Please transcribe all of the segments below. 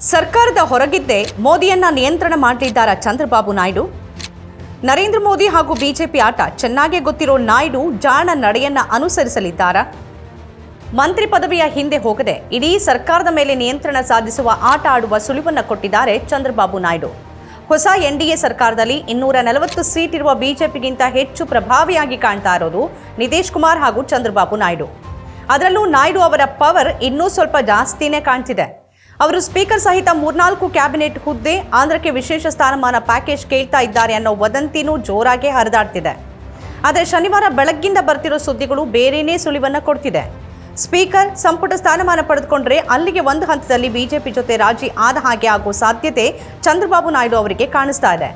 ಸರ್ಕಾರದ ಹೊರಗಿದ್ದೇ ಮೋದಿಯನ್ನ ನಿಯಂತ್ರಣ ಮಾಡಲಿದ್ದಾರ ಚಂದ್ರಬಾಬು ನಾಯ್ಡು? ನರೇಂದ್ರ ಮೋದಿ ಹಾಗೂ ಬಿಜೆಪಿ ಆಟ ಚೆನ್ನಾಗೇ ಗೊತ್ತಿರೋ ನಾಯ್ಡು ಜಾಣ ನಡೆಯನ್ನ ಅನುಸರಿಸಲಿದ್ದಾರ? ಮಂತ್ರಿ ಪದವಿಯ ಹಿಂದೆ ಹೋಗದೆ ಇಡೀ ಸರ್ಕಾರದ ಮೇಲೆ ನಿಯಂತ್ರಣ ಸಾಧಿಸುವ ಆಟ ಆಡುವ ಸುಳಿವನ್ನ ಕೊಟ್ಟಿದ್ದಾರೆ ಚಂದ್ರಬಾಬು ನಾಯ್ಡು. ಹೊಸ ಎನ್ಡಿಎ ಸರ್ಕಾರದಲ್ಲಿ ಇನ್ನೂರ ನಲವತ್ತು ಸೀಟ್ ಇರುವ ಬಿಜೆಪಿಗಿಂತ ಹೆಚ್ಚು ಪ್ರಭಾವಿಯಾಗಿ ಕಾಣ್ತಾ ಇರೋದು ನಿತೀಶ್ ಕುಮಾರ್ ಹಾಗೂ ಚಂದ್ರಬಾಬು ನಾಯ್ಡು. ಅದರಲ್ಲೂ ನಾಯ್ಡು ಅವರ ಪವರ್ ಇನ್ನೂ ಸ್ವಲ್ಪ ಜಾಸ್ತಿನೇ ಕಾಣ್ತಿದೆ. ಅವರು ಸ್ಪೀಕರ್ ಸಹಿತ ಮೂರ್ನಾಲ್ಕು ಕ್ಯಾಬಿನೆಟ್ ಹುದ್ದೆ, ಆಂಧ್ರಕ್ಕೆ ವಿಶೇಷ ಸ್ಥಾನಮಾನ ಪ್ಯಾಕೇಜ್ ಕೇಳ್ತಾ ಇದ್ದಾರೆ ಅನ್ನೋ ವದಂತಿನೂ ಜೋರಾಗಿ ಹರಿದಾಡ್ತಿದೆ. ಆದರೆ ಶನಿವಾರ ಬೆಳಗ್ಗಿಂದ ಬರ್ತಿರೋ ಸುದ್ದಿಗಳು ಬೇರೆನೇ ಸುಳಿವನ್ನ ಕೊಡ್ತಿದೆ. ಸ್ಪೀಕರ್ ಸಂಪುಟ ಸ್ಥಾನಮಾನ ಪಡೆದುಕೊಂಡ್ರೆ ಅಲ್ಲಿಗೆ ಒಂದು ಹಂತದಲ್ಲಿ ಬಿಜೆಪಿ ಜೊತೆ ರಾಜಿ ಆದ ಹಾಗೆ ಆಗೋ ಸಾಧ್ಯತೆ ಚಂದ್ರಬಾಬು ನಾಯ್ಡು ಅವರಿಗೆ ಕಾಣಿಸ್ತಾ ಇದೆ.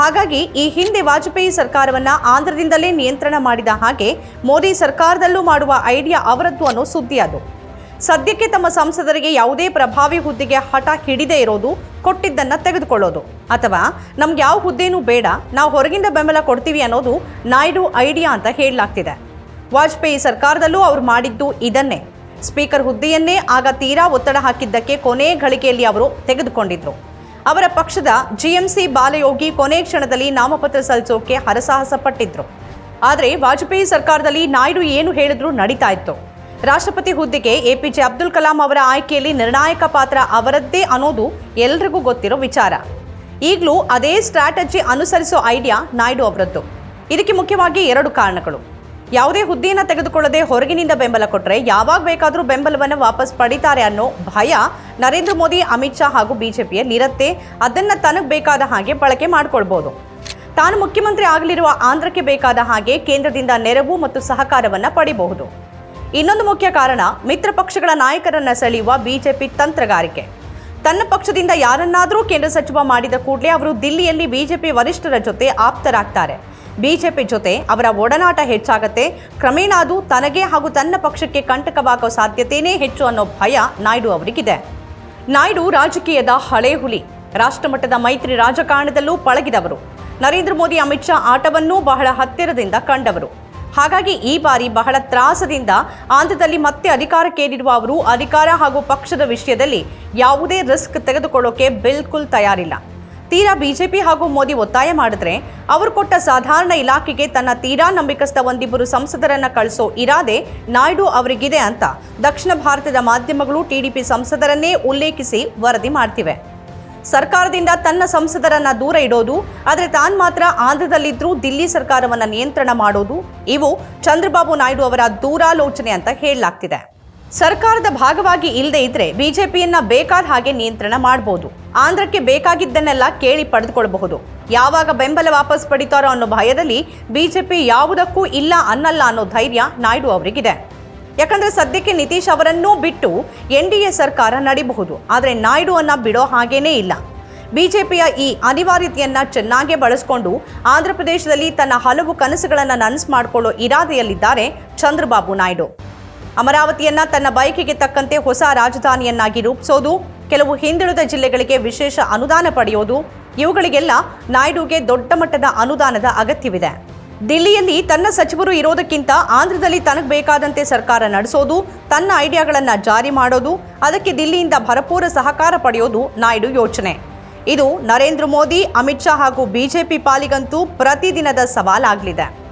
ಹಾಗಾಗಿ ಈ ಹಿಂದೆ ವಾಜಪೇಯಿ ಸರ್ಕಾರವನ್ನ ಆಂಧ್ರದಿಂದಲೇ ನಿಯಂತ್ರಣ ಮಾಡಿದ ಹಾಗೆ ಮೋದಿ ಸರ್ಕಾರದಲ್ಲೂ ಮಾಡುವ ಐಡಿಯಾ ಅವರದ್ದು ಅನ್ನೋ ಸುದ್ದಿ ಅದು. ಸದ್ಯಕ್ಕೆ ತಮ್ಮ ಸಂಸದರಿಗೆ ಯಾವುದೇ ಪ್ರಭಾವಿ ಹುದ್ದೆಗೆ ಹಠ ಹಿಡಿದೇ ಇರೋದು, ಕೊಟ್ಟಿದ್ದನ್ನು ತೆಗೆದುಕೊಳ್ಳೋದು. ಅಥವಾ ನಮ್ಗೆ ಯಾವ ಹುದ್ದೆನೂ ಬೇಡ, ನಾವು ಹೊರಗಿಂದ ಬೆಂಬಲ ಕೊಡ್ತೀವಿ ಅನ್ನೋದು ನಾಯ್ಡು ಐಡಿಯಾ ಅಂತ ಹೇಳಲಾಗ್ತಿದೆ. ವಾಜಪೇಯಿ ಸರ್ಕಾರದಲ್ಲೂ ಅವ್ರು ಮಾಡಿದ್ದು ಇದನ್ನೇ. ಸ್ಪೀಕರ್ ಹುದ್ದೆಯನ್ನೇ ಆಗ ತೀರಾ ಒತ್ತಡ ಹಾಕಿದ್ದಕ್ಕೆ ಕೊನೆ ಗಳಿಕೆಯಲ್ಲಿ ಅವರು ತೆಗೆದುಕೊಂಡಿದ್ರು. ಅವರ ಪಕ್ಷದ ಜಿಎಂಸಿ ಬಾಲಯೋಗಿ ಕೊನೆ ಕ್ಷಣದಲ್ಲಿ ನಾಮಪತ್ರ ಸಲ್ಲಿಸೋಕೆ ಹರಸಾಹಸ ಪಟ್ಟಿದ್ರು ಆದರೆ ವಾಜಪೇಯಿ ಸರ್ಕಾರದಲ್ಲಿ ನಾಯ್ಡು ಏನು ಹೇಳಿದ್ರು ನಡೀತಾ ಇತ್ತು. ರಾಷ್ಟ್ರಪತಿ ಹುದ್ದೆಗೆ ಎಪಿಜೆ ಅಬ್ದುಲ್ ಕಲಾಂ ಅವರ ಆಯ್ಕೆಯಲ್ಲಿ ನಿರ್ಣಾಯಕ ಪಾತ್ರ ಅವರದ್ದೇ ಅನ್ನೋದು ಎಲ್ರಿಗೂ ಗೊತ್ತಿರೋ ವಿಚಾರ. ಈಗಲೂ ಅದೇ ಸ್ಟ್ರಾಟಜಿ ಅನುಸರಿಸೋ ಐಡಿಯಾ ನಾಯ್ಡು ಅವರದ್ದು. ಇದಕ್ಕೆ ಮುಖ್ಯವಾಗಿ ಎರಡು ಕಾರಣಗಳು. ಯಾವುದೇ ಹುದ್ದೆಯನ್ನು ತೆಗೆದುಕೊಳ್ಳದೆ ಹೊರಗಿನಿಂದ ಬೆಂಬಲ ಕೊಟ್ಟರೆ ಯಾವಾಗ ಬೇಕಾದರೂ ಬೆಂಬಲವನ್ನು ವಾಪಸ್ ಪಡಿತಾರೆ ಅನ್ನೋ ಭಯ ನರೇಂದ್ರ ಮೋದಿ, ಅಮಿತ್ ಶಾ ಹಾಗೂ ಬಿಜೆಪಿಯಲ್ಲಿರತ್ತೆ ಅದನ್ನು ತನಗೆ ಬೇಕಾದ ಹಾಗೆ ಬಳಕೆ ಮಾಡಿಕೊಳ್ಬೋದು. ತಾನು ಮುಖ್ಯಮಂತ್ರಿ ಆಗಲಿರುವ ಆಂಧ್ರಕ್ಕೆ ಬೇಕಾದ ಹಾಗೆ ಕೇಂದ್ರದಿಂದ ನೆರವು ಮತ್ತು ಸಹಕಾರವನ್ನು ಪಡಿಬಹುದು. ಇನ್ನೊಂದು ಮುಖ್ಯ ಕಾರಣ, ಮಿತ್ರ ಪಕ್ಷಗಳ ನಾಯಕರನ್ನ ಸೆಳೆಯುವ ಬಿಜೆಪಿ ತಂತ್ರಗಾರಿಕೆ. ತನ್ನ ಪಕ್ಷದಿಂದ ಯಾರನ್ನಾದರೂ ಕೇಂದ್ರ ಸಚಿವ ಮಾಡಿದ ಕೂಡಲೇ ಅವರು ದಿಲ್ಲಿಯಲ್ಲಿ ಬಿಜೆಪಿ ವರಿಷ್ಠರ ಜೊತೆ ಆಪ್ತರಾಗ್ತಾರೆ. ಬಿಜೆಪಿ ಜೊತೆ ಅವರ ಒಡನಾಟ ಹೆಚ್ಚಾಗತ್ತೆ. ಕ್ರಮೇಣ ಅದು ತನಗೆ ಹಾಗೂ ತನ್ನ ಪಕ್ಷಕ್ಕೆ ಕಂಟಕವಾಗೋ ಸಾಧ್ಯತೆಯೇ ಹೆಚ್ಚು ಅನ್ನೋ ಭಯ ನಾಯ್ಡು ಅವರಿಗಿದೆ. ನಾಯ್ಡು ರಾಜಕೀಯದ ಹಳೆ ಹುಲಿ. ರಾಷ್ಟ್ರಮಟ್ಟದ ಮೈತ್ರಿ ರಾಜಕಾರಣದಲ್ಲೂ ಪಳಗಿದವರು. ನರೇಂದ್ರ ಮೋದಿ, ಅಮಿತ್ ಶಾ ಆಟವನ್ನೂ ಬಹಳ ಹತ್ತಿರದಿಂದ ಕಂಡವರು. ಹಾಗಾಗಿ ಈ ಬಾರಿ ಬಹಳ ತ್ರಾಸದಿಂದ ಆಂಧ್ರದಲ್ಲಿ ಮತ್ತೆ ಅಧಿಕಾರಕ್ಕೇರಿರುವ ಅವರು ಅಧಿಕಾರ ಹಾಗೂ ಪಕ್ಷದ ವಿಷಯದಲ್ಲಿ ಯಾವುದೇ ರಿಸ್ಕ್ ತೆಗೆದುಕೊಳ್ಳೋಕೆ ಬಿಲ್ಕುಲ್ ತಯಾರಿಲ್ಲ. ತೀರಾ ಬಿಜೆಪಿ ಹಾಗೂ ಮೋದಿ ಒತ್ತಾಯ ಮಾಡಿದ್ರೆ ಅವರು ಕೊಟ್ಟ ಸಾಧಾರಣ ಇಲಾಖೆಗೆ ತನ್ನ ತೀರಾ ನಂಬಿಕಸ್ಥ ಒಂದಿಬ್ಬರು ಸಂಸದರನ್ನ ಕಳಿಸೋ ಇರಾದೆ ನಾಯ್ಡು ಅವರಿಗಿದೆ ಅಂತ ದಕ್ಷಿಣ ಭಾರತದ ಮಾಧ್ಯಮಗಳು ಟಿಡಿಪಿ ಸಂಸದರನ್ನೇ ಉಲ್ಲೇಖಿಸಿ ವರದಿ ಮಾಡ್ತಿವೆ. ಸರ್ಕಾರದಿಂದ ತನ್ನ ಸಂಸದರನ್ನ ದೂರ ಇಡೋದು, ಆದರೆ ತಾನು ಮಾತ್ರ ಆಂಧ್ರದಲ್ಲಿದ್ದರೂ ದಿಲ್ಲಿ ಸರ್ಕಾರವನ್ನ ನಿಯಂತ್ರಣ ಮಾಡೋದು, ಇವು ಚಂದ್ರಬಾಬು ನಾಯ್ಡು ಅವರ ದೂರಾಲೋಚನೆ ಅಂತ ಹೇಳಲಾಗ್ತಿದೆ. ಸರ್ಕಾರದ ಭಾಗವಾಗಿ ಇಲ್ಲದೆ ಇದ್ರೆ ಬಿಜೆಪಿಯನ್ನ ಬೇಕಾದ ಹಾಗೆ ನಿಯಂತ್ರಣ ಮಾಡಬಹುದು ಆಂಧ್ರಕ್ಕೆ ಬೇಕಾಗಿದ್ದನ್ನೆಲ್ಲ ಕೇಳಿ ಪಡೆದುಕೊಳ್ಳಬಹುದು ಯಾವಾಗ ಬೆಂಬಲ ವಾಪಸ್ ಪಡಿತಾರೋ ಅನ್ನೋ ಭಯದಲ್ಲಿ ಬಿಜೆಪಿ ಯಾವುದಕ್ಕೂ ಇಲ್ಲ ಅನ್ನಲ್ಲ ಅನ್ನೋ ಧೈರ್ಯ ನಾಯ್ಡು ಅವರಿಗಿದೆ. ಯಾಕಂದ್ರೆ ಸದ್ಯಕ್ಕೆ ನಿತೀಶ್ ಅವರನ್ನೂ ಬಿಟ್ಟು ಎನ್ ಡಿ ಎ ಸರ್ಕಾರ ನಡೀಬಹುದು. ಆದರೆ ನಾಯ್ಡು ಅನ್ನ ಬಿಡೋ ಹಾಗೇನೇ ಇಲ್ಲ. ಬಿಜೆಪಿಯ ಈ ಅನಿವಾರ್ಯತೆಯನ್ನು ಚೆನ್ನಾಗೇ ಬಳಸಿಕೊಂಡು ಆಂಧ್ರ ಪ್ರದೇಶದಲ್ಲಿ ತನ್ನ ಹಲವು ಕನಸುಗಳನ್ನು ನನಸು ಮಾಡಿಕೊಳ್ಳೋ ಇರಾದೆಯಲ್ಲಿದ್ದಾರೆ ಚಂದ್ರಬಾಬು ನಾಯ್ಡು. ಅಮರಾವತಿಯನ್ನ ತನ್ನ ಬಯಕೆಗೆ ತಕ್ಕಂತೆ ಹೊಸ ರಾಜಧಾನಿಯನ್ನಾಗಿ ರೂಪಿಸೋದು, ಕೆಲವು ಹಿಂದುಳಿದ ಜಿಲ್ಲೆಗಳಿಗೆ ವಿಶೇಷ ಅನುದಾನ ಪಡೆಯೋದು, ಇವುಗಳಿಗೆಲ್ಲ ನಾಯ್ಡುಗೆ ದೊಡ್ಡ ಮಟ್ಟದ ಅನುದಾನದ ಅಗತ್ಯವಿದೆ. ದಿಲ್ಲಿಯಲ್ಲಿ ತನ್ನ ಸಚಿವರು ಇರೋದಕ್ಕಿಂತ ಆಂಧ್ರದಲ್ಲಿ ತನಗೆ ಬೇಕಾದಂತೆ ಸರ್ಕಾರ ನಡೆಸೋದು, ತನ್ನ ಐಡಿಯಾಗಳನ್ನು ಜಾರಿ ಮಾಡೋದು, ಅದಕ್ಕೆ ದಿಲ್ಲಿಯಿಂದ ಭರಪೂರ ಸಹಕಾರ ಪಡೆಯೋದು ನಾಯ್ಡು ಯೋಚನೆ. ಇದು ನರೇಂದ್ರ ಮೋದಿ, ಅಮಿತ್ ಶಾ ಹಾಗೂ ಬಿಜೆಪಿ ಪಾಲಿಗಂತೂ ಪ್ರತಿದಿನದ ಸವಾಲಾಗಲಿದೆ.